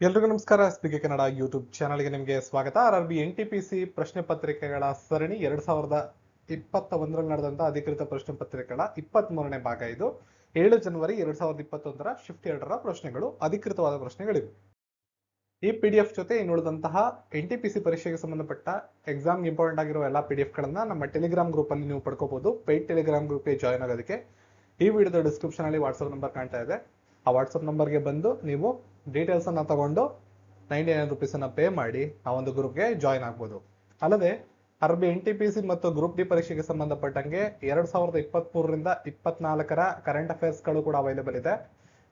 ಎಲ್ರಿಗೂ ನಮಸ್ಕಾರ. ಸ್ಪೀಕೆ ಕನ್ನಡ ಯೂಟ್ಯೂಬ್ ಚಾನಲ್ಗೆ ನಿಮಗೆ ಸ್ವಾಗತ. R R B N T P C ಪ್ರಶ್ನೆ ಪತ್ರಿಕೆಗಳ ಸರಣಿ ಎರಡ್ ಸಾವಿರದ ಇಪ್ಪತ್ತ ಒಂದರಲ್ಲಿ ನಡೆದಂತ ಅಧಿಕೃತ ಪ್ರಶ್ನೆ ಪತ್ರಿಕೆಗಳ ಇಪ್ಪತ್ತ್ ಮೂರನೇ ಭಾಗ ಇದು. ಏಳು ಜನವರಿ ಎರಡ್ ಸಾವಿರದ ಇಪ್ಪತ್ತೊಂದರ ಶಿಫ್ಟ್ ಎರಡರ ಪ್ರಶ್ನೆಗಳು, ಅಧಿಕೃತವಾದ ಪ್ರಶ್ನೆಗಳಿವೆ. ಈ ಪಿ ಡಿ ಎಫ್ ಜೊತೆ ಇನ್ನುಳಿದಂತಹ ಎನ್ ಟಿ ಪಿ ಸಿ ಪರೀಕ್ಷೆಗೆ ಸಂಬಂಧಪಟ್ಟ ಎಕ್ಸಾಮ್ ಇಂಪಾರ್ಟೆಂಟ್ ಆಗಿರೋ ಎಲ್ಲ ಪಿ ಡಿ ಎಫ್ ಗಳನ್ನ ನಮ್ಮ ಟೆಲಿಗ್ರಾಮ್ ಗ್ರೂಪ್ ಅಲ್ಲಿ ನೀವು ಪಡ್ಕೋಬಹುದು ಪೇಡ್ ಟೆಲಿಗ್ರಾಮ್ ಗ್ರೂಪ್ಗೆ ಜಾಯ್ನ್ ಆಗೋದಕ್ಕೆ ಈ ವಿಡಿಯೋದ ಡಿಸ್ಕ್ರಿಪ್ಷನ್ ಅಲ್ಲಿ ವಾಟ್ಸ್ಆಪ್ ನಂಬರ್ ಕಾಣ್ತಾ ಇದೆ. ಆ ವಾಟ್ಸಪ್ ನಂಬರ್ಗೆ ಬಂದು ನೀವು ಡೀಟೇಲ್ಸ್ ಅನ್ನ ತಗೊಂಡು ನೈಂಟಿ ನೈನ್ ರುಪೀಸ್ ಅನ್ನ ಪೇ ಮಾಡಿ ಆ ಒಂದು ಗ್ರೂಪ್ಗೆ ಜಾಯ್ನ್ ಆಗ್ಬೋದು. ಅಲ್ಲದೆ, RRB N T P C ಮತ್ತು ಗ್ರೂಪ್ ಡಿ ಪರೀಕ್ಷೆಗೆ ಸಂಬಂಧಪಟ್ಟಂಗೆ ಎರಡ್ ಸಾವಿರದ ಇಪ್ಪತ್ತ್ ಮೂರರಿಂದ ಇಪ್ಪತ್ನಾಲ್ಕರ ಕರೆಂಟ್ ಅಫೇರ್ಸ್ಗಳು ಕೂಡ ಅವೈಲೇಬಲ್ ಇದೆ.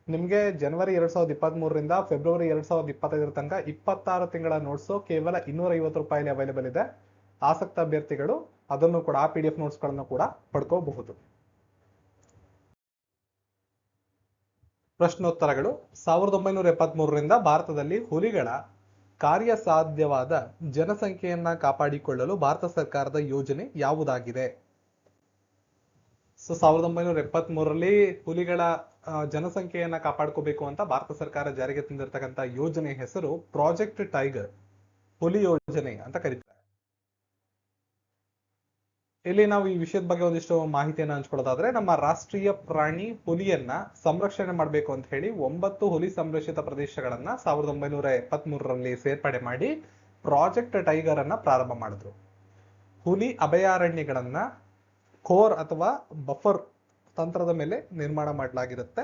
ನಿಮಗೆ ಜನವರಿ ಎರಡ್ ಸಾವಿರದ ಇಪ್ಪತ್ತ್ ಮೂರರಿಂದ ಫೆಬ್ರವರಿ ಎರಡ್ ಸಾವಿರದ ಇಪ್ಪತ್ತೈದರ ತನಕ ಇಪ್ಪತ್ತಾರು ತಿಂಗಳ ನೋಟ್ಸು ಕೇವಲ ಇನ್ನೂರ ಐವತ್ತು ರೂಪಾಯಿಲಿ ಅವೈಲೇಬಲ್ ಇದೆ. ಆಸಕ್ತ ಅಭ್ಯರ್ಥಿಗಳು ಅದನ್ನು ಕೂಡ ಆ ಪಿ ಡಿ ಎಫ್ ನೋಟ್ಸ್ಗಳನ್ನು ಕೂಡ ಪಡ್ಕೋಬಹುದು. ಪ್ರಶ್ನೋತ್ತರಗಳು. ಸಾವಿರದ ಒಂಬೈನೂರ ಎಪ್ಪತ್ತ್ ಮೂರರಿಂದ ಭಾರತದಲ್ಲಿ ಹುಲಿಗಳ ಕಾರ್ಯಸಾಧ್ಯವಾದ ಜನಸಂಖ್ಯೆಯನ್ನ ಕಾಪಾಡಿಕೊಳ್ಳಲು ಭಾರತ ಸರ್ಕಾರದ ಯೋಜನೆ ಯಾವುದಾಗಿದೆ? ಸೊ, ಸಾವಿರದ ಒಂಬೈನೂರ ಎಪ್ಪತ್ಮೂರರಲ್ಲಿ ಹುಲಿಗಳ ಜನಸಂಖ್ಯೆಯನ್ನ ಕಾಪಾಡ್ಕೋಬೇಕು ಅಂತ ಭಾರತ ಸರ್ಕಾರ ಜಾರಿಗೆ ತಂದಿರತಕ್ಕಂತ ಯೋಜನೆ ಹೆಸರು ಪ್ರಾಜೆಕ್ಟ್ ಟೈಗರ್ ಹುಲಿ ಯೋಜನೆ ಅಂತ ಕರೀತಾರೆ. ಇಲ್ಲಿ ನಾವು ಈ ವಿಷಯದ ಬಗ್ಗೆ ಒಂದಿಷ್ಟು ಮಾಹಿತಿಯನ್ನು ಹಂಚ್ಕೊಳ್ಳೋದಾದ್ರೆ ನಮ್ಮ ರಾಷ್ಟ್ರೀಯ ಪ್ರಾಣಿ ಹುಲಿಯನ್ನ ಸಂರಕ್ಷಣೆ ಮಾಡಬೇಕು ಅಂತ ಹೇಳಿ ಒಂಬತ್ತು ಹುಲಿ ಸಂರಕ್ಷಿತ ಪ್ರದೇಶಗಳನ್ನ ಸಾವಿರದ ಒಂಬೈನೂರ ಎಪ್ಪತ್ತ್ ಮೂರರಲ್ಲಿ ಸೇರ್ಪಡೆ ಮಾಡಿ ಪ್ರಾಜೆಕ್ಟ್ ಟೈಗರ್ ಅನ್ನ ಪ್ರಾರಂಭ ಮಾಡಿದ್ರು. ಹುಲಿ ಅಭಯಾರಣ್ಯಗಳನ್ನ ಕೋರ್ ಅಥವಾ ಬಫರ್ ತಂತ್ರದ ಮೇಲೆ ನಿರ್ಮಾಣ ಮಾಡಲಾಗಿರುತ್ತೆ.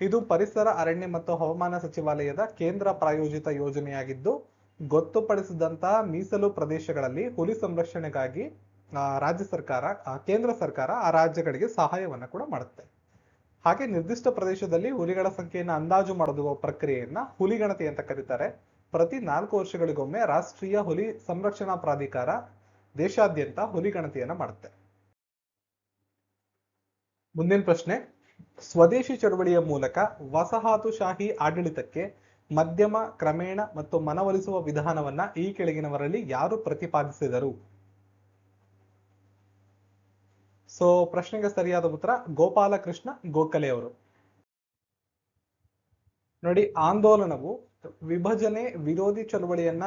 ಇದು ಪರಿಸರ ಅರಣ್ಯ ಮತ್ತು ಹವಾಮಾನ ಸಚಿವಾಲಯದ ಕೇಂದ್ರ ಪ್ರಾಯೋಜಿತ ಯೋಜನೆಯಾಗಿದ್ದು, ಗೊತ್ತುಪಡಿಸಿದಂತಹ ಮೀಸಲು ಪ್ರದೇಶಗಳಲ್ಲಿ ಹುಲಿ ಸಂರಕ್ಷಣೆಗಾಗಿ ರಾಜ್ಯ ಸರ್ಕಾರ ಕೇಂದ್ರ ಸರ್ಕಾರ ಆ ರಾಜ್ಯಗಳಿಗೆ ಸಹಾಯವನ್ನ ಕೂಡ ಮಾಡುತ್ತೆ. ಹಾಗೆ ನಿರ್ದಿಷ್ಟ ಪ್ರದೇಶದಲ್ಲಿ ಹುಲಿಗಳ ಸಂಖ್ಯೆಯನ್ನು ಅಂದಾಜು ಮಾಡುವ ಪ್ರಕ್ರಿಯೆಯನ್ನ ಹುಲಿಗಣತಿ ಅಂತ ಕರೀತಾರೆ. ಪ್ರತಿ ನಾಲ್ಕು ವರ್ಷಗಳಿಗೊಮ್ಮೆ ರಾಷ್ಟ್ರೀಯ ಹುಲಿ ಸಂರಕ್ಷಣಾ ಪ್ರಾಧಿಕಾರ ದೇಶಾದ್ಯಂತ ಹುಲಿಗಣತಿಯನ್ನ ಮಾಡುತ್ತೆ. ಮುಂದಿನ ಪ್ರಶ್ನೆ, ಸ್ವದೇಶಿ ಚಳವಳಿಯ ಮೂಲಕ ವಸಾಹತುಶಾಹಿ ಆಡಳಿತಕ್ಕೆ ಮಧ್ಯಮ, ಕ್ರಮೇಣ ಮತ್ತು ಮನವೊಲಿಸುವ ವಿಧಾನವನ್ನ ಈ ಕೆಳಗಿನವರಲ್ಲಿ ಯಾರು ಪ್ರತಿಪಾದಿಸಿದರು? ಸೊ ಪ್ರಶ್ನೆಗೆ ಸರಿಯಾದ ಉತ್ತರ ಗೋಪಾಲಕೃಷ್ಣ ಗೋಖಲೆ ಅವರು. ನೋಡಿ, ಆಂದೋಲನವು ವಿಭಜನೆ ವಿರೋಧಿ ಚಳವಳಿಯನ್ನ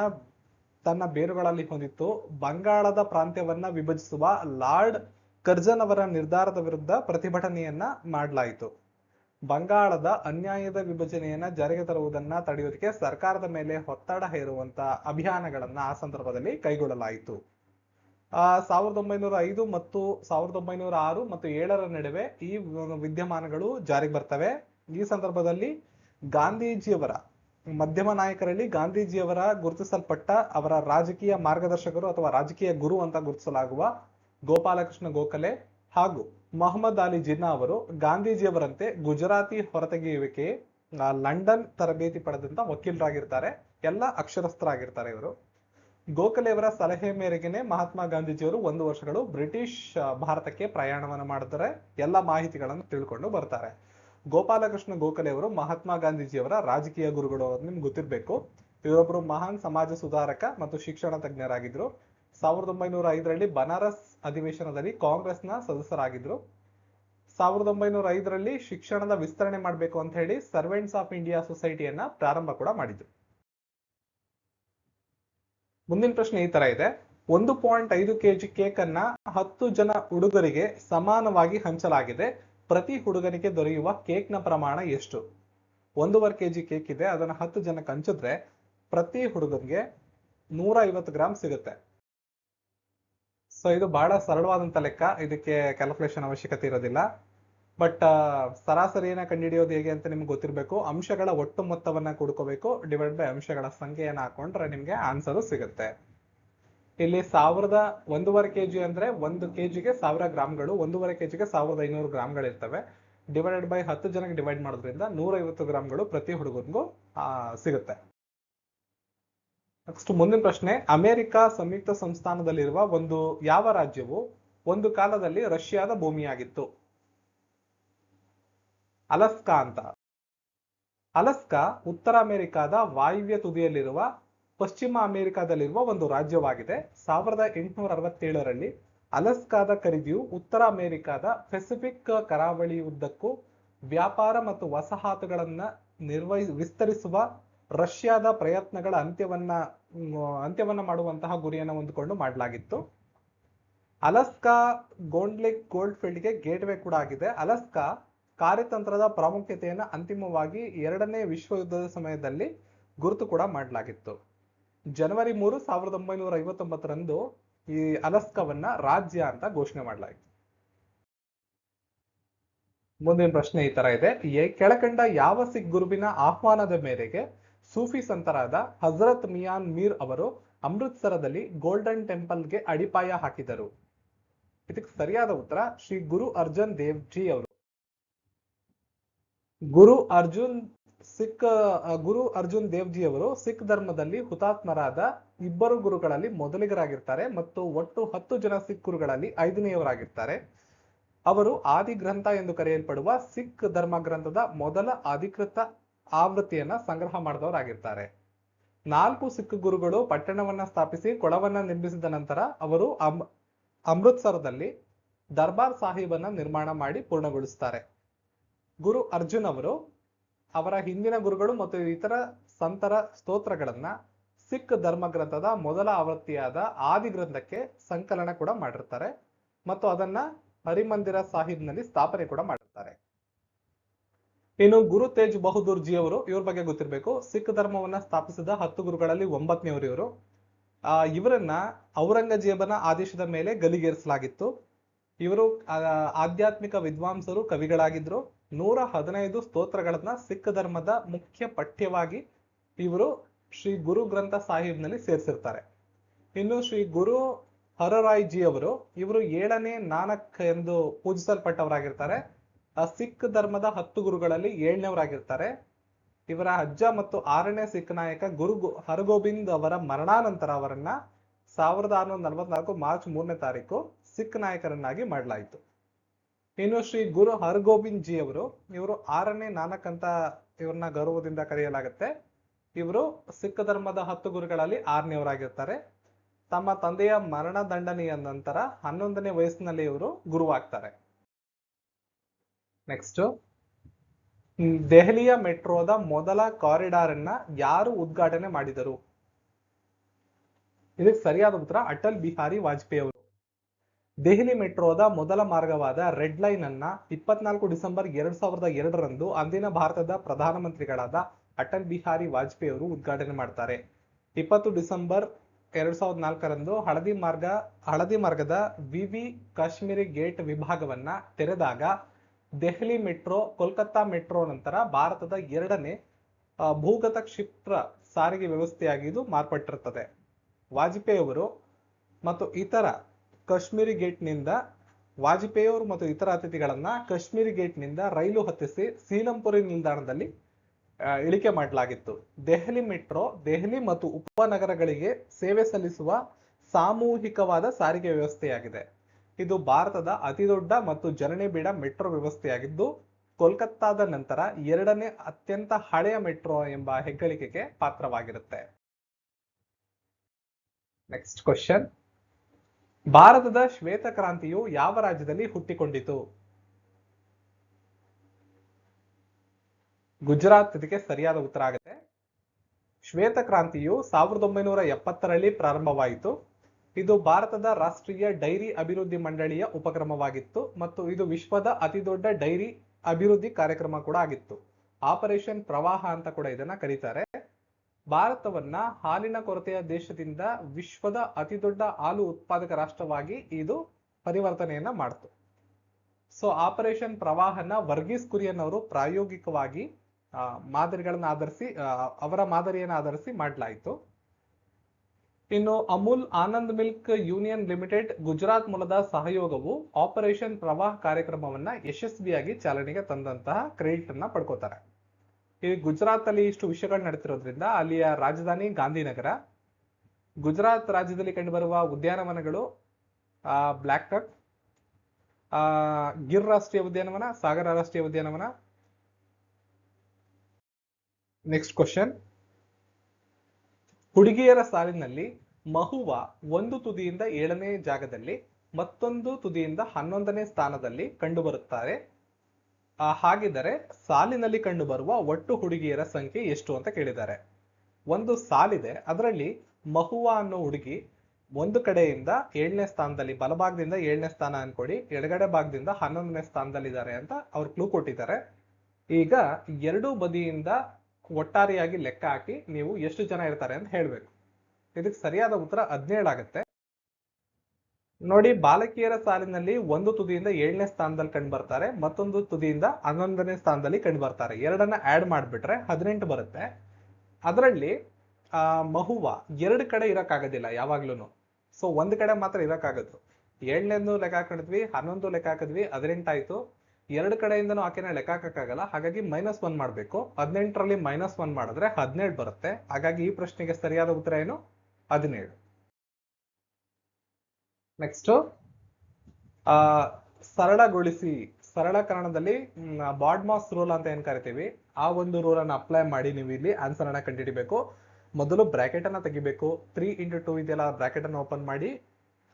ತನ್ನ ಬೇರುಗಳಲ್ಲಿ ಹೊಂದಿತ್ತು. ಬಂಗಾಳದ ಪ್ರಾಂತ್ಯವನ್ನ ವಿಭಜಿಸುವ ಲಾರ್ಡ್ ಕರ್ಜನ್ ಅವರ ನಿರ್ಧಾರದ ವಿರುದ್ಧ ಪ್ರತಿಭಟನೆಯನ್ನ ಮಾಡಲಾಯಿತು. ಬಂಗಾಳದ ಅನ್ಯಾಯದ ವಿಭಜನೆಯನ್ನ ಜಾರಿಗೆ ತರುವುದನ್ನ ತಡೆಯೋದಕ್ಕೆ ಸರ್ಕಾರದ ಮೇಲೆ ಒತ್ತಡ ಹೇರುವಂತ ಅಭಿಯಾನಗಳನ್ನ ಆ ಸಂದರ್ಭದಲ್ಲಿ ಕೈಗೊಳ್ಳಲಾಯಿತು. ಸಾವಿರದ ಒಂಬೈನೂರ ಐದು ಮತ್ತು ಸಾವಿರದ ಒಂಬೈನೂರ ಆರು ಮತ್ತು ಏಳರ ನಡುವೆ ಈ ವಿದ್ಯಮಾನಗಳು ಜಾರಿಗೆ ಬರ್ತವೆ. ಈ ಸಂದರ್ಭದಲ್ಲಿ ಗಾಂಧೀಜಿಯವರ, ಮಧ್ಯಮ ನಾಯಕರಲ್ಲಿ ಗಾಂಧೀಜಿಯವರ ಗುರುತಿಸಲ್ಪಟ್ಟ ಅವರ ರಾಜಕೀಯ ಮಾರ್ಗದರ್ಶಕರು ಅಥವಾ ರಾಜಕೀಯ ಗುರು ಅಂತ ಗುರುತಿಸಲಾಗುವ ಗೋಪಾಲಕೃಷ್ಣ ಗೋಖಲೆ ಹಾಗೂ ಮೊಹಮ್ಮದ್ ಅಲಿ ಜಿನ್ನಾ ಅವರು ಗಾಂಧೀಜಿಯವರಂತೆ ಗುಜರಾತಿ ಹೊರತೆಗೆಯುವಿಕೆ ಲಂಡನ್ ತರಬೇತಿ ಪಡೆದಂತ ವಕೀಲರಾಗಿರ್ತಾರೆ. ಎಲ್ಲ ಅಕ್ಷರಸ್ಥರಾಗಿರ್ತಾರೆ ಇವರು. ಗೋಖಲೆ ಅವರ ಸಲಹೆ ಮೇರೆಗೆನೆ ಮಹಾತ್ಮ ಗಾಂಧೀಜಿಯವರು ಒಂದು ವರ್ಷಗಳು ಬ್ರಿಟಿಷ್ ಭಾರತಕ್ಕೆ ಪ್ರಯಾಣವನ್ನು ಮಾಡುತ್ತಾರೆ ಎಲ್ಲ ಮಾಹಿತಿಗಳನ್ನು ತಿಳ್ಕೊಂಡು ಬರ್ತಾರೆ. ಗೋಪಾಲಕೃಷ್ಣ ಗೋಖಲೆ ಅವರು ಮಹಾತ್ಮ ಗಾಂಧೀಜಿಯವರ ರಾಜಕೀಯ ಗುರುಗಳು ನಿಮ್ಗೆ ಗೊತ್ತಿರಬೇಕು. ಇವರೊಬ್ಬರು ಮಹಾನ್ ಸಮಾಜ ಸುಧಾರಕ ಮತ್ತು ಶಿಕ್ಷಣ ತಜ್ಞರಾಗಿದ್ರು. ಸಾವಿರದ ಒಂಬೈನೂರ ಐದರಲ್ಲಿ ಬನಾರಸ್ ಅಧಿವೇಶನದಲ್ಲಿ ಕಾಂಗ್ರೆಸ್ನ ಸದಸ್ಯರಾಗಿದ್ರು. ಸಾವಿರದ ಒಂಬೈನೂರ ಐದರಲ್ಲಿ ಶಿಕ್ಷಣದ ವಿಸ್ತರಣೆ ಮಾಡಬೇಕು ಅಂತ ಹೇಳಿ ಸರ್ವೆಂಟ್ಸ್ ಆಫ್ ಇಂಡಿಯಾ ಸೊಸೈಟಿಯನ್ನ ಪ್ರಾರಂಭ ಕೂಡ ಮಾಡಿದ್ರು. ಮುಂದಿನ ಪ್ರಶ್ನೆ ಈ ತರ ಇದೆ. ಒಂದು ಪಾಯಿಂಟ್ ಐದು ಕೆಜಿ ಕೇಕ್ ಅನ್ನ ಹತ್ತು ಜನ ಹುಡುಗರಿಗೆ ಸಮಾನವಾಗಿ ಹಂಚಲಾಗಿದೆ. ಪ್ರತಿ ಹುಡುಗನಿಗೆ ದೊರೆಯುವ ಕೇಕ್ನ ಪ್ರಮಾಣ ಎಷ್ಟು? ಒಂದೂವರೆ ಕೆಜಿ ಕೇಕ್ ಇದೆ, ಅದನ್ನ ಹತ್ತು ಜನಕ್ಕೆ ಹಂಚಿದ್ರೆ ಪ್ರತಿ ಹುಡುಗನಿಗೆ ನೂರ ಐವತ್ತು ಗ್ರಾಮ್ ಸಿಗುತ್ತೆ. ಸೊ ಇದು ಬಹಳ ಸರಳವಾದಂತ ಲೆಕ್ಕ. ಇದಕ್ಕೆ ಕ್ಯಾಲ್ಕುಲೇಷನ್ ಅವಶ್ಯಕತೆ ಇರೋದಿಲ್ಲ. ಬಟ್ ಸರಾಸರಿಯನ್ನ ಕಂಡುಹಿಡಿಯೋದು ಹೇಗೆ ಅಂತ ನಿಮ್ಗೆ ಗೊತ್ತಿರಬೇಕು. ಅಂಶಗಳ ಒಟ್ಟು ಮೊತ್ತವನ್ನ ಕೂಡ್ಕೋಬೇಕು. ಡಿವೈಡ್ ಬೈ ಅಂಶಗಳ ಸಂಖ್ಯೆಯನ್ನು ಹಾಕೊಂಡ್ರೆ ನಿಮ್ಗೆ ಆನ್ಸರ್ ಸಿಗುತ್ತೆ. ಇಲ್ಲಿ ಸಾವಿರದ ಒಂದೂವರೆ ಕೆ ಜಿ ಅಂದ್ರೆ ಒಂದು ಕೆ ಜಿಗೆ ಸಾವಿರ ಗ್ರಾಮ್ಗಳು, ಒಂದೂವರೆ ಕೆ ಜಿಗೆ ಸಾವಿರದ ಐನೂರು ಗ್ರಾಮ್ಗಳು ಇರ್ತವೆ. ಡಿವೈಡೆಡ್ ಬೈ ಹತ್ತು ಜನಕ್ಕೆ ಡಿವೈಡ್ ಮಾಡೋದ್ರಿಂದ ನೂರ ಐವತ್ತು ಗ್ರಾಮ್ಗಳು ಪ್ರತಿ ಹುಡುಗನಿಗೂ ಸಿಗುತ್ತೆ. ನೆಕ್ಸ್ಟ್ ಮುಂದಿನ ಪ್ರಶ್ನೆ. ಅಮೆರಿಕ ಸಂಯುಕ್ತ ಸಂಸ್ಥಾನದಲ್ಲಿರುವ ಒಂದು ಯಾವ ರಾಜ್ಯವು ಒಂದು ಕಾಲದಲ್ಲಿ ರಷ್ಯಾದ ಭೂಮಿಯಾಗಿತ್ತು? ಅಲಸ್ಕಾ ಅಂತ. ಅಲಸ್ಕಾ ಉತ್ತರ ಅಮೆರಿಕಾದ ವಾಯುವ್ಯ ತುದಿಯಲ್ಲಿರುವ ಪಶ್ಚಿಮ ಅಮೆರಿಕಾದಲ್ಲಿರುವ ಒಂದು ರಾಜ್ಯವಾಗಿದೆ. ಸಾವಿರದ ಎಂಟುನೂರ ಅರವತ್ತೇಳರಲ್ಲಿ ಅಲಸ್ಕಾದ ಖರೀದಿಯು ಉತ್ತರ ಅಮೆರಿಕಾದ ಪೆಸಿಫಿಕ್ ಕರಾವಳಿ ಉದ್ದಕ್ಕೂ ವ್ಯಾಪಾರ ಮತ್ತು ವಸಾಹತುಗಳನ್ನ ನಿರ್ವಹಿ, ವಿಸ್ತರಿಸುವ ರಷ್ಯಾದ ಪ್ರಯತ್ನಗಳ ಅಂತ್ಯವನ್ನ ಅಂತ್ಯವನ್ನ ಮಾಡುವಂತಹ ಗುರಿಯನ್ನು ಹೊಂದಿಕೊಂಡು ಮಾಡಲಾಗಿತ್ತು. ಅಲಸ್ಕಾ ಗೋಂಡ್ಲಿಕ್ ಗೋಲ್ಡ್ ಫೀಲ್ಡ್ಗೆ ಗೇಟ್ವೇ ಕೂಡ ಆಗಿದೆ. ಅಲಸ್ಕಾ ಕಾರ್ಯತಂತ್ರದ ಪ್ರಾಮುಖ್ಯತೆಯನ್ನು ಅಂತಿಮವಾಗಿ ಎರಡನೇ ವಿಶ್ವ ಯುದ್ಧದ ಸಮಯದಲ್ಲಿ ಗುರುತು ಕೂಡ ಮಾಡಲಾಗಿತ್ತು. ಜನವರಿ ಮೂರು ಸಾವಿರದ ಒಂಬೈನೂರ ಐವತ್ತೊಂಬತ್ತರಂದು ಈ ಅಲಸ್ಕವನ್ನ ರಾಜ್ಯ ಅಂತ ಘೋಷಣೆ ಮಾಡಲಾಯಿತು. ಮುಂದಿನ ಪ್ರಶ್ನೆ ಈ ತರ ಇದೆ. ಕೆಳಕಂಡ ಯಾವ ಸಿಖ್ ಗುರುವಿನ ಆಹ್ವಾನದ ಮೇರೆಗೆ ಸೂಫಿ ಸಂತರಾದ ಹಜರತ್ ಮಿಯಾನ್ ಮೀರ್ ಅವರು ಅಮೃತ್ಸರದಲ್ಲಿ ಗೋಲ್ಡನ್ ಟೆಂಪಲ್ಗೆ ಅಡಿಪಾಯ ಹಾಕಿದರು? ಇದಕ್ಕೆ ಸರಿಯಾದ ಉತ್ತರ ಶ್ರೀ ಗುರು ಅರ್ಜನ್ ದೇವ್ ಜಿ ಅವರು. ಗುರು ಅರ್ಜುನ್ ಸಿಖ್ ಗುರು ಅರ್ಜುನ್ ದೇವ್ ಜಿ ಅವರು ಸಿಖ್ ಧರ್ಮದಲ್ಲಿ ಹುತಾತ್ಮರಾದ ಇಬ್ಬರು ಗುರುಗಳಲ್ಲಿ ಮೊದಲಿಗರಾಗಿರ್ತಾರೆ ಮತ್ತು ಒಟ್ಟು ಹತ್ತು ಜನ ಸಿಖ್ ಗುರುಗಳಲ್ಲಿ ಐದನೆಯವರಾಗಿರ್ತಾರೆ. ಅವರು ಆದಿ ಗ್ರಂಥ ಎಂದು ಕರೆಯಲ್ಪಡುವ ಸಿಖ್ ಧರ್ಮ ಗ್ರಂಥದ ಮೊದಲ ಅಧಿಕೃತ ಆವೃತ್ತಿಯನ್ನ ಸಂಗ್ರಹ ಮಾಡಿದವರಾಗಿರ್ತಾರೆ. ನಾಲ್ಕು ಸಿಖ್ ಗುರುಗಳು ಪಟ್ಟಣವನ್ನ ಸ್ಥಾಪಿಸಿ ಕೊಳವನ್ನ ನಿರ್ಮಿಸಿದ ನಂತರ ಅವರು ಅಮೃತಸರದಲ್ಲಿ ದರ್ಬಾರ್ ಸಾಹಿಬನ್ನ ನಿರ್ಮಾಣ ಮಾಡಿ ಪೂರ್ಣಗೊಳಿಸ್ತಾರೆ. ಗುರು ಅರ್ಜುನ್ ಅವರು ಅವರ ಹಿಂದಿನ ಗುರುಗಳು ಮತ್ತು ಇತರ ಸಂತರ ಸ್ತೋತ್ರಗಳನ್ನ ಸಿಖ್ ಧರ್ಮ ಗ್ರಂಥದ ಮೊದಲ ಆವೃತ್ತಿಯಾದ ಆದಿ ಗ್ರಂಥಕ್ಕೆ ಸಂಕಲನ ಕೂಡ ಮಾಡಿರ್ತಾರೆ ಮತ್ತು ಅದನ್ನ ಹರಿಮಂದಿರ ಸಾಹಿಬ್ನಲ್ಲಿ ಸ್ಥಾಪನೆ ಕೂಡ ಮಾಡಿರ್ತಾರೆ. ಇನ್ನು ಗುರು ತೇಜ್ ಬಹದ್ದೂರ್ ಜಿ ಅವರು, ಇವ್ರ ಬಗ್ಗೆ ಗೊತ್ತಿರಬೇಕು. ಸಿಖ್ ಧರ್ಮವನ್ನ ಸ್ಥಾಪಿಸಿದ ಹತ್ತು ಗುರುಗಳಲ್ಲಿ ಒಂಬತ್ತನೇವರು ಇವರು. ಆ, ಇವರನ್ನ ಔರಂಗಜೇಬನ ಆದೇಶದ ಮೇಲೆ ಗಲಿಗೇರಿಸಲಾಗಿತ್ತು. ಇವರು ಆಧ್ಯಾತ್ಮಿಕ ವಿದ್ವಾಂಸರು, ಕವಿಗಳಾಗಿದ್ರು. ನೂರ ಹದಿನೈದು ಸ್ತೋತ್ರಗಳನ್ನ ಸಿಖ್ ಧರ್ಮದ ಮುಖ್ಯ ಪಠ್ಯವಾಗಿ ಇವರು ಶ್ರೀ ಗುರು ಗ್ರಂಥ ಸಾಹಿಬ್ನಲ್ಲಿ ಸೇರಿಸಿರ್ತಾರೆ. ಇನ್ನು ಶ್ರೀ ಗುರು ಹರರಾಯ್ ಜಿ ಅವರು ಇವರು ಏಳನೇ ನಾನಕ್ ಎಂದು ಪೂಜಿಸಲ್ಪಟ್ಟವರಾಗಿರ್ತಾರೆ. ಸಿಖ್ ಧರ್ಮದ ಹತ್ತು ಗುರುಗಳಲ್ಲಿ ಏಳನೇವರಾಗಿರ್ತಾರೆ. ಇವರ ಅಜ್ಜ ಮತ್ತು ಆರನೇ ಸಿಖ್ ನಾಯಕ ಗುರು ಹರಗೋಬಿಂದ್ ಅವರ ಮರಣಾನಂತರ ಅವರನ್ನ ಸಾವಿರದ ಆರುನೂರ ನಲವತ್ನಾಲ್ಕು ಮಾರ್ಚ್ ಮೂರನೇ ತಾರೀಕು ಸಿಖ್ ನಾಯಕರನ್ನಾಗಿ ಮಾಡಲಾಯಿತು. ಇನ್ನು ಶ್ರೀ ಗುರು ಹರ್ಗೋಬಿಂದ್ ಜಿ ಅವರು, ಇವರು ಆರನೇ ನಾನಕ್ ಅಂತ ಇವ್ರನ್ನ ಗೌರವದಿಂದ ಕರೆಯಲಾಗುತ್ತೆ. ಇವರು ಸಿಖ್ ಧರ್ಮದ ಹತ್ತು ಗುರುಗಳಲ್ಲಿ ಆರನೇವರಾಗಿರ್ತಾರೆ. ತಮ್ಮ ತಂದೆಯ ಮರಣ ದಂಡನೆಯ ನಂತರ ಹನ್ನೊಂದನೇ ವಯಸ್ಸಿನಲ್ಲಿ ಇವರು ಗುರುವಾಗ್ತಾರೆ. ನೆಕ್ಸ್ಟ್ ದೆಹಲಿಯ ಮೆಟ್ರೋದ ಮೊದಲ ಕಾರಿಡಾರ್ ಅನ್ನ ಯಾರು ಉದ್ಘಾಟನೆ ಮಾಡಿದರು? ಇದಕ್ಕೆ ಸರಿಯಾದ ಉತ್ತರ ಅಟಲ್ ಬಿಹಾರಿ ವಾಜಪೇಯಿ ಅವರು. ದೆಹಲಿ ಮೆಟ್ರೋದ ಮೊದಲ ಮಾರ್ಗವಾದ ರೆಡ್ ಲೈನ್ ಅನ್ನ ಇಪ್ಪತ್ನಾಲ್ಕು ಡಿಸೆಂಬರ್ ಎರಡ್ ಸಾವಿರದ ಎರಡರಂದು ಅಂದಿನ ಭಾರತದ ಪ್ರಧಾನಮಂತ್ರಿಗಳಾದ ಅಟಲ್ ಬಿಹಾರಿ ವಾಜಪೇಯಿ ಅವರು ಉದ್ಘಾಟನೆ ಮಾಡ್ತಾರೆ. ಇಪ್ಪತ್ತು ಡಿಸೆಂಬರ್ ಎರಡ್ ಸಾವಿರದ ನಾಲ್ಕರಂದು ಹಳದಿ ಮಾರ್ಗ, ಹಳದಿ ಮಾರ್ಗದ ವಿವಿ ಕಾಶ್ಮೀರಿ ಗೇಟ್ ವಿಭಾಗವನ್ನ ತೆರೆದಾಗ ದೆಹಲಿ ಮೆಟ್ರೋ, ಕೋಲ್ಕತ್ತಾ ಮೆಟ್ರೋ ನಂತರ ಭಾರತದ ಎರಡನೇ ಭೂಗತ ಕ್ಷಿಪ್ರ ಸಾರಿಗೆ ವ್ಯವಸ್ಥೆಯಾಗಿದ್ದು ಮಾರ್ಪಟ್ಟಿರುತ್ತದೆ. ವಾಜಪೇಯಿ ಅವರು ಮತ್ತು ಇತರ ಕಾಶ್ಮೀರಿ ಗೇಟ್ನಿಂದ ವಾಜಪೇಯಿ ಅವರು ಮತ್ತು ಇತರ ಅತಿಥಿಗಳನ್ನ ಕಾಶ್ಮೀರಿ ಗೇಟ್ನಿಂದ ರೈಲು ಹತ್ತಿಸಿ ಸೀಲಂಪುರಿ ನಿಲ್ದಾಣದಲ್ಲಿ ಇಳಿಕೆ ಮಾಡಲಾಗಿತ್ತು. ದೆಹಲಿ ಮೆಟ್ರೋ, ದೆಹಲಿ ಮತ್ತು ಉಪನಗರಗಳಿಗೆ ಸೇವೆ ಸಲ್ಲಿಸುವ ಸಾಮೂಹಿಕವಾದ ಸಾರಿಗೆ ವ್ಯವಸ್ಥೆಯಾಗಿದೆ. ಇದು ಭಾರತದ ಅತಿದೊಡ್ಡ ಮತ್ತು ಜನನಿಬಿಡ ಮೆಟ್ರೋ ವ್ಯವಸ್ಥೆಯಾಗಿದ್ದು, ಕೋಲ್ಕತ್ತಾದ ನಂತರ ಎರಡನೇ ಅತ್ಯಂತ ಹಳೆಯ ಮೆಟ್ರೋ ಎಂಬ ಹೆಗ್ಗಳಿಕೆಗೆ ಪಾತ್ರವಾಗಿರುತ್ತೆ. ನೆಕ್ಸ್ಟ್ ಕ್ವಶನ್ ಭಾರತದ ಶ್ವೇತ ಕ್ರಾಂತಿಯು ಯಾವ ರಾಜ್ಯದಲ್ಲಿ ಹುಟ್ಟಿಕೊಂಡಿತು? ಗುಜರಾತ್ ಇದಕ್ಕೆ ಸರಿಯಾದ ಉತ್ತರ ಆಗುತ್ತೆ. ಶ್ವೇತ ಕ್ರಾಂತಿಯು ಸಾವಿರದ ಒಂಬೈನೂರ ಎಪ್ಪತ್ತರಲ್ಲಿ ಪ್ರಾರಂಭವಾಯಿತು. ಇದು ಭಾರತದ ರಾಷ್ಟ್ರೀಯ ಡೈರಿ ಅಭಿವೃದ್ಧಿ ಮಂಡಳಿಯ ಉಪಕ್ರಮವಾಗಿತ್ತು ಮತ್ತು ಇದು ವಿಶ್ವದ ಅತಿದೊಡ್ಡ ಡೈರಿ ಅಭಿವೃದ್ಧಿ ಕಾರ್ಯಕ್ರಮ ಕೂಡ ಆಗಿತ್ತು. ಆಪರೇಷನ್ ಪ್ರವಾಹ ಅಂತ ಕೂಡ ಇದನ್ನ ಕರೀತಾರೆ. ಭಾರತವನ್ನ ಹಾಲಿನ ಕೊರತೆಯ ದೇಶದಿಂದ ವಿಶ್ವದ ಅತಿದೊಡ್ಡ ಹಾಲು ಉತ್ಪಾದಕ ರಾಷ್ಟ್ರವಾಗಿ ಇದು ಪರಿವರ್ತನೆಯನ್ನ ಮಾಡ್ತು. ಸೊ ಆಪರೇಷನ್ ಪ್ರವಾಹನ ವರ್ಗೀಸ್ ಕುರಿಯನ್ ಅವರು ಪ್ರಾಯೋಗಿಕವಾಗಿ ಮಾದರಿಗಳನ್ನ ಆಧರಿಸಿ ಅವರ ಮಾದರಿಯನ್ನು ಆಧರಿಸಿ ಮಾಡಲಾಯಿತು. ಇನ್ನು Amul Anand milk union limited Gujarat ಮೂಲದ ಸಹಯೋಗವು ಆಪರೇಷನ್ ಪ್ರವಾಹ ಕಾರ್ಯಕ್ರಮವನ್ನ ಯಶಸ್ವಿಯಾಗಿ ಚಾಲನೆಗೆ ತಂದಂತಹ ಕ್ರೆಡಿಟ್ ಅನ್ನ ಪಡ್ಕೋತಾರೆ. ಈ ಗುಜರಾತ್ ಅಲ್ಲಿ ಇಷ್ಟು ವಿಷಯಗಳು ನಡೀತಿರೋದ್ರಿಂದ ಅಲ್ಲಿಯ ರಾಜಧಾನಿ ಗಾಂಧಿನಗರ. ಗುಜರಾತ್ ರಾಜ್ಯದಲ್ಲಿ ಕಂಡುಬರುವ ಉದ್ಯಾನವನಗಳು, ಆ ಬ್ಲ್ಯಾಕ್ ಟಕ್ ಆ ಗಿರ್ ರಾಷ್ಟ್ರೀಯ ಉದ್ಯಾನವನ ಸಾಗರ ರಾಷ್ಟ್ರೀಯ ಉದ್ಯಾನವನ. ನೆಕ್ಸ್ಟ್ ಕ್ವಶನ್ ಹುಡುಗಿಯರ ಸಾಲಿನಲ್ಲಿ ಮಹುವ ಒಂದು ತುದಿಯಿಂದ ಏಳನೇ ಜಾಗದಲ್ಲಿ ಮತ್ತೊಂದು ತುದಿಯಿಂದ ಹನ್ನೊಂದನೇ ಸ್ಥಾನದಲ್ಲಿ ಕಂಡುಬರುತ್ತಾರೆ. ಹಾಗಿದ್ದರೆ ಸಾಲಿನಲ್ಲಿ ಕಂಡುಬರುವ ಒಟ್ಟು ಹುಡುಗಿಯರ ಸಂಖ್ಯೆ ಎಷ್ಟು ಅಂತ ಕೇಳಿದ್ದಾರೆ. ಒಂದು ಸಾಲಿದೆ, ಅದರಲ್ಲಿ ಮಹುವಾ ಅನ್ನೋ ಹುಡುಗಿ ಒಂದು ಕಡೆಯಿಂದ ಏಳನೇ ಸ್ಥಾನದಲ್ಲಿ, ಬಲಭಾಗದಿಂದ ಏಳನೇ ಸ್ಥಾನ ಅನ್ಕೊಡಿ ಎಡಗಡೆ ಭಾಗದಿಂದ ಹನ್ನೊಂದನೇ ಸ್ಥಾನದಲ್ಲಿದ್ದಾರೆ ಅಂತ ಅವ್ರು ಕ್ಲೂ ಕೊಟ್ಟಿದ್ದಾರೆ. ಈಗ ಎರಡೂ ಬದಿಯಿಂದ ಒಟ್ಟಾರೆಯಾಗಿ ಲೆಕ್ಕ ಹಾಕಿ ನೀವು ಎಷ್ಟು ಜನ ಇರ್ತಾರೆ ಅಂತ ಹೇಳಬೇಕು. ಇದಕ್ಕೆ ಸರಿಯಾದ ಉತ್ತರ ಹದಿನೇಳು ಆಗುತ್ತೆ ನೋಡಿ, ಬಾಲಕಿಯರ ಸಾಲಿನಲ್ಲಿ ಒಂದು ತುದಿಯಿಂದ ಏಳನೇ ಸ್ಥಾನದಲ್ಲಿ ಕಂಡು ಬರ್ತಾರೆ, ಮತ್ತೊಂದು ತುದಿಯಿಂದ ಹನ್ನೊಂದನೇ ಸ್ಥಾನದಲ್ಲಿ ಕಂಡು ಬರ್ತಾರೆ. ಎರಡನ್ನ ಆಡ್ ಮಾಡಿಬಿಟ್ರೆ ಹದಿನೆಂಟು ಬರುತ್ತೆ. ಅದರಲ್ಲಿ ಮಹುವ ಎರಡು ಕಡೆ ಇರೋಕ್ಕಾಗೋದಿಲ್ಲ ಯಾವಾಗ್ಲೂ ಸೊ ಒಂದು ಕಡೆ ಮಾತ್ರ ಇರೋಕ್ಕಾಗೋದು. ಏಳನೇದು ಲೆಕ್ಕ ಹಾಕೊಂಡಿದ್ವಿ, ಹನ್ನೊಂದು ಲೆಕ್ಕ ಹಾಕಿದ್ವಿ ಹದಿನೆಂಟಾಯ್ತು ಎರಡು ಕಡೆಯಿಂದನೂ ಆಕೆನ ಲೆಕ್ಕ ಹಾಕಕ್ಕಾಗಲ್ಲ. ಹಾಗಾಗಿ ಮೈನಸ್ ಒನ್ ಮಾಡಬೇಕು. ಹದಿನೆಂಟರಲ್ಲಿ ಮೈನಸ್ ಒನ್ ಮಾಡಿದ್ರೆ ಹದಿನೇಳು ಬರುತ್ತೆ. ಹಾಗಾಗಿ ಈ ಪ್ರಶ್ನೆಗೆ ಸರಿಯಾದ ಉತ್ತರ ಏನು? ಹದಿನೇಳು. ನೆಕ್ಸ್ಟ್ ಆ, ಸರಳಗೊಳಿಸಿ, ಸರಳಕರಣದಲ್ಲಿ ಬಾಡ್ಮಾಸ್ ರೂಲ್ ಅಂತ ಏನ್ ಕರಿತೀವಿ? ಆ ಒಂದು ರೂಲ್ ಅನ್ನು ಅಪ್ಲೈ ಮಾಡಿ ನೀವು ಇಲ್ಲಿ ಆನ್ಸರ್ ಅನ್ನ ಕಂಡುಹಿಡಿಬೇಕು. ಮೊದಲು ಬ್ರಾಕೆಟ್ ಅನ್ನ ತೆಗಿಬೇಕು. ತ್ರೀ ಇಂಟು ಟೂ ಇದೆಯಲ್ಲ ಬ್ರಾಕೆಟ್ ಅನ್ನ ಓಪನ್ ಮಾಡಿ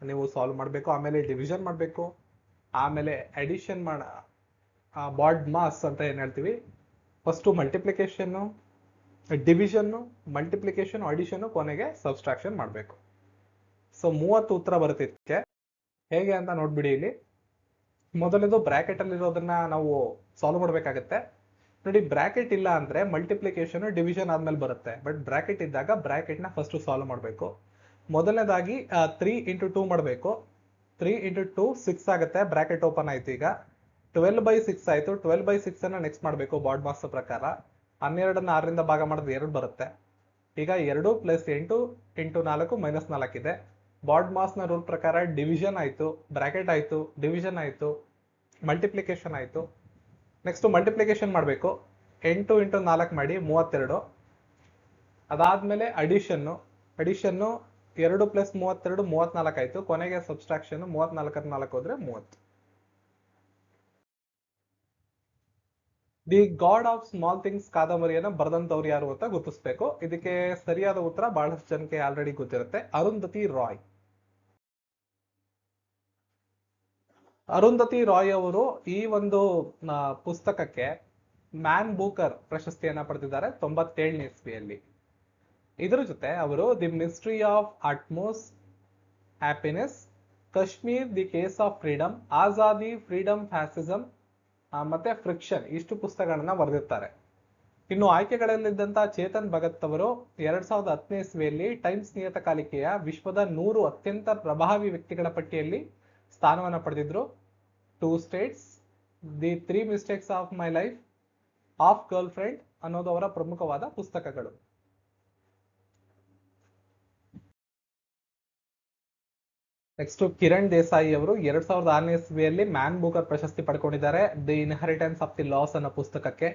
ನೀವು ಸಾಲ್ವ್ ಮಾಡಬೇಕು. ಆಮೇಲೆ ಡಿವಿಷನ್ ಮಾಡಬೇಕು. ಆಮೇಲೆ ಅಡಿಷನ್ ಮಾಡ ಬಾಡ್ ಮಾಸ್ ಅಂತ ಏನ್ ಹೇಳ್ತೀವಿ? First multiplication division multiplication addition ಕೊನೆಗೆ ಸಬ್ಸ್ಟ್ರಾಕ್ಷನ್ ಮಾಡಬೇಕು. ಸೊ ಮೂವತ್ತು ಉತ್ತರ ಬರುತ್ತೆ ಹೇಗೆ ಅಂತ ನೋಡ್ಬಿಡಿ ಇಲ್ಲಿ. ಮೊದಲನೇದು ಬ್ರಾಕೆಟ್ ಅಲ್ಲಿರೋದನ್ನ ನಾವು ಸಾಲ್ವ್ ಮಾಡ್ಬೇಕಾಗತ್ತೆ. ನೋಡಿ ಬ್ರಾಕೆಟ್ ಇಲ್ಲ ಅಂದ್ರೆ ಮಲ್ಟಿಪ್ಲಿಕೇಶನ್ ಡಿವಿಷನ್ ಆದ್ಮೇಲೆ ಬರುತ್ತೆ. ಬಟ್ ಬ್ರಾಕೆಟ್ ಇದ್ದಾಗ ಬ್ರಾಕೆಟ್ನ ಫಸ್ಟ್ ಸಾಲ್ವ್ ಮಾಡಬೇಕು. ಮೊದಲನೇದಾಗಿ ತ್ರೀ ಇಂಟು ಟೂ ಮಾಡಬೇಕು. ತ್ರೀ ಇಂಟು ಟೂ ಸಿಕ್ಸ್ ಆಗುತ್ತೆ. ಬ್ರಾಕೆಟ್ ಓಪನ್ ಆಯ್ತು ಈಗ. ಟ್ವೆಲ್ ಬೈ ಸಿಕ್ಸ್ ಆಯ್ತು. ಟ್ವೆಲ್ ಬೈ ಸಿಕ್ಸ್ ಅನ್ನ ನೆಕ್ಸ್ಟ್ ಮಾಡಬೇಕು ಬಾಡ್ ಮಾಸ್ ಪ್ರಕಾರ. ಹನ್ನೆರಡನ್ನ ಆರರಿಂದ ಭಾಗ ಮಾಡಿದ್ರೆ ಎರಡು ಬರುತ್ತೆ. ಈಗ ಎರಡು ಪ್ಲಸ್ ಎಂಟು ಇಂಟು ನಾಲ್ಕು ಮೈನಸ್ ನಾಲ್ಕಿದೆ ಬಾಡ್ನ ರೂಲ್ ಪ್ರಕಾರ ಡಿವಿಷನ್ ಆಯ್ತು, ಬ್ರಾಕೆಟ್ ಆಯ್ತು, ಡಿವಿಷನ್ ಆಯ್ತು, ಮಲ್ಟಿಪ್ಲಿಕೇಶನ್ ಆಯ್ತು. ನೆಕ್ಸ್ಟ್ ಮಲ್ಟಿಪ್ಲಿಕೇಶನ್ ಮಾಡಬೇಕು. ಎಂಟು ಇಂಟು ನಾಲ್ಕು ಮಾಡಿ ಮೂವತ್ತೆರಡು. ಅದಾದ್ಮೇಲೆ ಅಡಿಷನ್ನು ಅಡಿಷನ್ನು ಎರಡು ಪ್ಲಸ್ ಮೂವತ್ತೆರಡು ಮೂವತ್ನಾಲ್ಕು ಆಯ್ತು. ಕೊನೆಗೆ ಸಬ್ಸ್ಟ್ರಾಕ್ಷನ್ ಮೂವತ್ನಾಲ್ಕರ ನಾಲ್ಕು ಹೋದ್ರೆ ಮೂವತ್ತು. The god of small things ಕಾದಂಬರಿಯನ್ನು ಬರೆದಂತವ್ರು ಯಾರು ಅಂತ ಗುರುತಿಸ್ಬೇಕು. ಇದಕ್ಕೆ ಸರಿಯಾದ ಉತ್ತರ ಬಹಳಷ್ಟು ಜನಕ್ಕೆ ಆಲ್ರೆಡಿ ಗೊತ್ತಿರುತ್ತೆ. ಅರುಂಧತಿ ರಾಯ್. ಅರುಂಧತಿ ರಾಯ್ ಅವರು ಈ ಒಂದು ಪುಸ್ತಕಕ್ಕೆ ಮ್ಯಾನ್ ಬೂಕರ್ ಪ್ರಶಸ್ತಿಯನ್ನ ಪಡೆದಿದ್ದಾರೆ ತೊಂಬತ್ತೇಳನೇ ಇಸ್ವಿಯಲ್ಲಿ. ಇದರ ಜೊತೆ ಅವರು the ministry of utmost, happiness, Kashmir the case of freedom Azadi freedom fascism ಮತ್ತೆ ಫ್ರಿಕ್ಷನ್ ಇಷ್ಟು ಪುಸ್ತಕಗಳನ್ನ ಬರೆದಿರ್ತಾರೆ. ಇನ್ನು ಆಯ್ಕೆಗಳಲ್ಲಿದ್ದಂಥ ಚೇತನ್ ಭಗತ್ ಅವರು ಎರಡ್ ಸಾವಿರದ ಹತ್ತನೇ ಇಸ್ವಿಯಲ್ಲಿ ಟೈಮ್ಸ್ ನಿಯತಕಾಲಿಕೆಯ ವಿಶ್ವದ ನೂರು ಅತ್ಯಂತ ಪ್ರಭಾವಿ ವ್ಯಕ್ತಿಗಳ ಪಟ್ಟಿಯಲ್ಲಿ ಸ್ಥಾನವನ್ನ ಪಡೆದಿದ್ರು. Two states the three mistakes of my life half girlfriend ಅನ್ನೋದು ಅವರ ಪ್ರಮುಖವಾದ ಪುಸ್ತಕಗಳು. ನೆಕ್ಸ್ಟ್ ಕಿರಣ್ ದೇಸಾಯಿ ಅವರು ಎರಡ್ ಸಾವಿರದ ಆರನೇ ಇಸ್ವಿಯಲ್ಲಿ ಮ್ಯಾನ್ ಬುಕರ್ ಪ್ರಶಸ್ತಿ ಪಡ್ಕೊಂಡಿದ್ದಾರೆ. The inheritance of the loss ಅನ್ನೋ ಪುಸ್ತಕಕ್ಕೆ.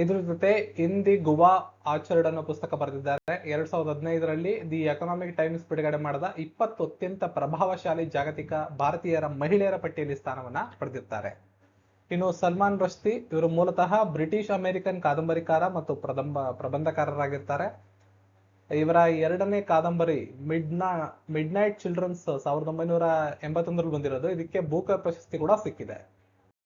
ಇದ್ರ ಜೊತೆ ಇನ್ ದಿ ಗುವಾ ಆಚರ್ಡ್ ಅನ್ನೋ ಪುಸ್ತಕ ಬರೆದಿದ್ದಾರೆ. ಎರಡ್ ಸಾವಿರದ ಹದಿನೈದರಲ್ಲಿ ದಿ ಎಕನಾಮಿಕ್ ಟೈಮ್ಸ್ ಬಿಡುಗಡೆ ಮಾಡಿದ ಇಪ್ಪತ್ತು ಅತ್ಯಂತ ಪ್ರಭಾವಶಾಲಿ ಜಾಗತಿಕ ಭಾರತೀಯರ ಮಹಿಳೆಯರ ಪಟ್ಟಿಯಲ್ಲಿ ಸ್ಥಾನವನ್ನ ಪಡೆದಿರ್ತಾರೆ ಇನ್ನು ಸಲ್ಮಾನ್ ರಶ್ದಿ ಇವರು ಮೂಲತಃ ಬ್ರಿಟಿಷ್ ಅಮೆರಿಕನ್ ಕಾದಂಬರಿಕಾರ ಮತ್ತು ಪ್ರದಂಬ ಪ್ರಬಂಧಕಾರರಾಗಿರ್ತಾರೆ. ಇವರ ಎರಡನೇ ಕಾದಂಬರಿ ಮಿಡ್ನಾ ಮಿಡ್ ನೈಟ್ ಚಿಲ್ಡ್ರನ್ಸ್ ಸಾವಿರದ ಒಂಬೈನೂರ ಎಂಬತ್ತೊಂದರಲ್ಲಿ ಬಂದಿರೋದು. ಇದಕ್ಕೆ ಬೂಕರ್ ಪ್ರಶಸ್ತಿ ಕೂಡ ಸಿಕ್ಕಿದೆ.